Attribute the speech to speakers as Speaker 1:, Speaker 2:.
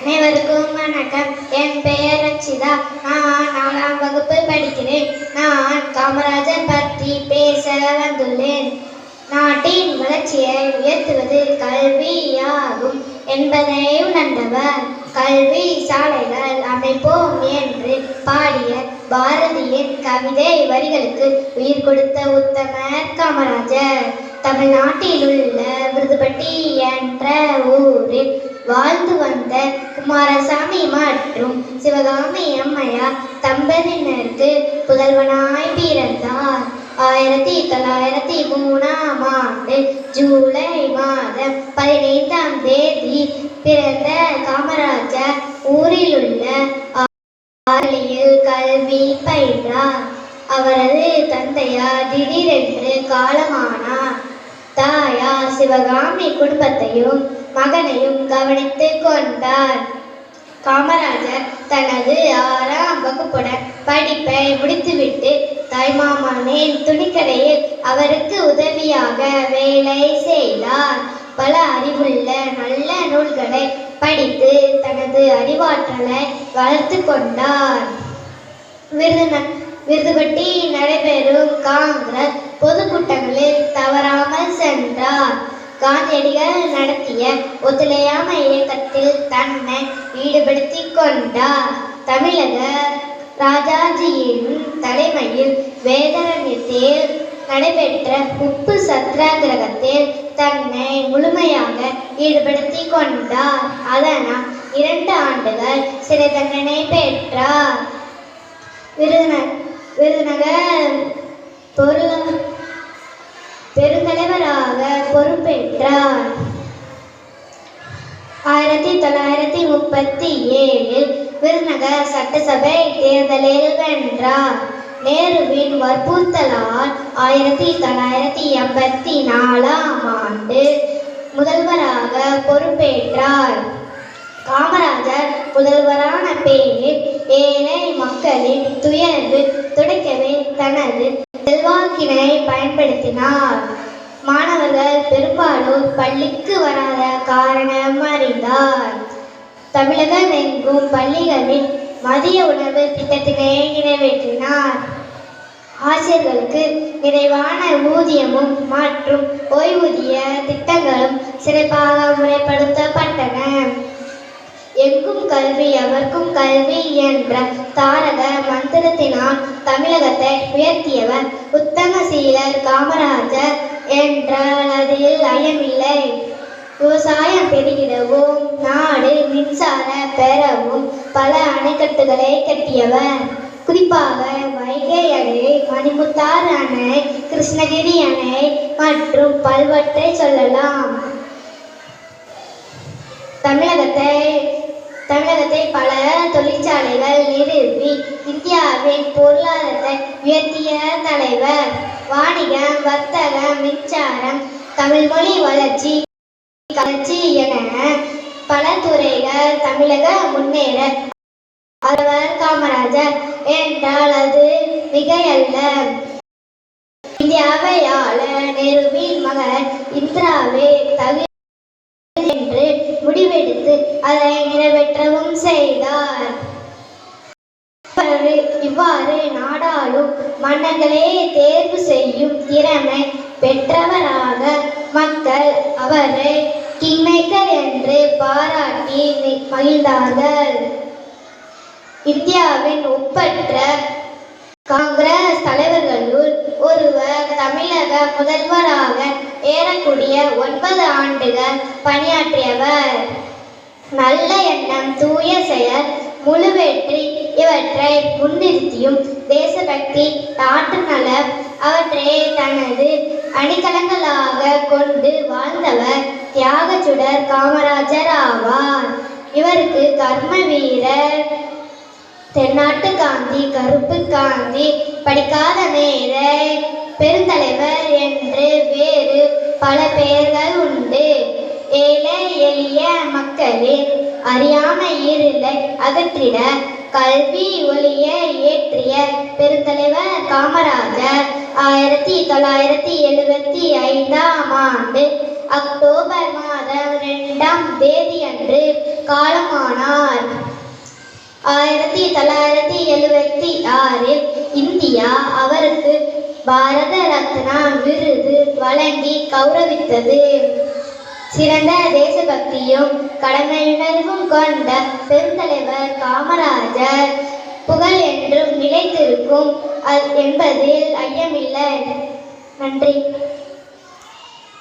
Speaker 1: அனைவருக்கும் வணக்கம் என் பெயர் ரச்சிதா நான் நாலாம் வகுப்பு படிக்கிறேன். நான் காமராஜர் பற்றி பேச வந்துள்ளேன். நாட்டின் வளர்ச்சியை உயர்த்துவது கல்வியாகும் என்பதை உணர்ந்தவர் கல்வி சாலைகள் அமைப்போம் என்று பாடிய பாரதியின் கவிதை வரிகளுக்கு உயிர் கொடுத்த உத்தமர் காமராஜர். தமிழ்நாட்டில் உள்ள விருதுபட்டி என்ற ஊரில் வந்த குமாரசாமி மற்றும் சிவகாமி அம்மையார் தம்பதியினருக்கு புதல்வனாய் பிறந்தார். ஆயிரத்தி தொள்ளாயிரத்தி மூணாம் ஆண்டு ஜூலை மாதம் பதினைந்தாம் தேதி பிறந்த காமராஜர் ஊரில் உள்ள பள்ளியில் கல்வி பயின்றார். அவரது தந்தையார் திடீரென்று காலமானார். தாயார் சிவகாமி குடும்பத்தையும் மகனையும் கவனித்துக் கொண்டார். காமராஜர் தனது ஆறாம் வகுப்புடன் படிப்பை முடித்துவிட்டு தாய்மாமனின் துணிக்கடையில் அவருக்கு உதவியாக வேலை செய்தார். பல அறிவுள்ள நல்ல நூல்களை படித்து தனது அறிவாற்றலை வளர்த்து கொண்டார். விருதுந விருதுபட்டி நடைபெறும் காங்கிரஸ் பொதுக்கூட்டங்களில் தவறாமல் சென்றார். காந்தியடிகள் நடத்திய ஒத்துழையாமை இயக்கத்தில் தன்னை ஈடுபடுத்திக் கொண்டார். தமிழக ராஜாஜியின் தலைமையில் வேதாரண்யத்தில் நடைபெற்ற உப்பு சத்தியாகிரகத்தில் தன்னை முழுமையாக ஈடுபடுத்திக் கொண்டார். அதனால் இரண்டு ஆண்டுகள் சிறை தண்டனை பெற்றார். விருதுநகர் விருதுநகர் பொருள பெருந்தலைவராக பொறுப்பேற்றார். ஆயிரத்தி தொள்ளாயிரத்தி முப்பத்தி ஏழில் விருதுநகர் சட்டசபை தேர்தலில் வென்றார். நேருவின் வற்புறுத்தலால் ஆயிரத்தி தொள்ளாயிரத்தி எண்பத்தி நாலாம் ஆண்டு முதல்வராக பொறுப்பேற்றார். காமராஜர் முதல்வரான பேரில் ஏழை மக்களின் துயர்வு துடைக்கவே தனது செல்வாக்கினை பயன்படுத்தினார். மாணவர்கள் பெரும்பாலும் பள்ளிக்கு வராத காரணம் அறிந்தார். தமிழகம் எங்கும் பள்ளிகளில் மதிய உணவு திட்டத்தினை நிறைவேற்றினார். ஆசிரியர்களுக்கு நிறைவான ஊதியமும் மற்றும் ஓய்வூதிய திட்டங்களும் சிறப்பாக முறைப்படுத்தப்பட்டன. எங்கும் கல்வி அவர்க்கும் கல்வி என்ற தாரக மந்திரத்தினால் தமிழகத்தை உயர்த்தியவர் உத்தம சீலர் காமராஜர் என்றால் அதில் ஐயமில்லை. விவசாயம் பெருகிடவும் நாடு மின்சார பெறவும் பல அணைக்கட்டுகளை கட்டியவர். குறிப்பாக வைகை அணை மணிமுத்தாறு அணை கிருஷ்ணகிரி அணை மற்றும் பல்வற்றை சொல்லலாம். தமிழகத்தை தமிழகத்தை பல தொழிற்சாலைகள் நிறுவி இந்தியாவின் பொருளாதாரத்தை உயர்த்திய தலைவர். வாணிகம் வர்த்தகம் மின்சாரம் தமிழ்மொழி வளர்ச்சி வளர்ச்சி என பல துறைகள் தமிழக முன்னேற. அவர் காமராஜர் என்றால் அது மிகையல்ல. இந்தியாவை ஆள நேருவின் மகன் இந்திராவே தகு முடிவெடுத்து அதை நிறைவேற்றவும் செய்தார். இவ்வாறு- நாடாளும் மன்னர்களே தேர்வு செய்யும் திறமை பெற்றவராக மக்கள் அவரை கிங்மேக்கர் என்று பாராட்டி மகிழ்ந்தார்கள். இந்தியாவின் ஒப்பற்ற காங்கிரஸ் தலைவர்களுள் ஒருவர் தமிழக முதல்வராக ஏறக்கூடிய ஒன்பது ஆண்டுகள் பணியாற்றியவர். நல்ல எண்ணம் தூய செயல் முழு வெற்றி இவற்றை முன்னிறுத்தியும் தேசபக்தி நாட்டு நல அவற்றை தனது அணிகலங்களாக கொண்டு வாழ்ந்தவர் தியாகச்சுடர் காமராஜர் ஆவார். இவருக்கு கர்ம வீரர் தென்னாட்டு காந்தி கருப்பு காந்தி படிக்காத நேர பெருந்தலைவர் என்று வேறு பல பெயர்கள் மக்களின் அறியாமை இருளை அகற்றிட. கல்வி ஒளிய ஏற்றிய பெருந்தலைவர் காமராஜர் ஆயிரத்தி தொள்ளாயிரத்தி எழுபத்தி ஐந்தாம் ஆண்டு அக்டோபர் மாதம் இரண்டாம் தேதி அன்று காலமானார். ஆயிரத்தி தொள்ளாயிரத்தி எழுபத்தி ஆறில் இந்தியா அவருக்கு பாரத ரத்னா விருது வழங்கி கௌரவித்தது. சிறந்த தேசபக்தியும் கடமையுணர்வும் கொண்ட பெருந்தலைவர் காமராஜர். புகழ் என்றும் நிலைத்திருக்கும் என்பதில் ஐயமில்லை. நன்றி.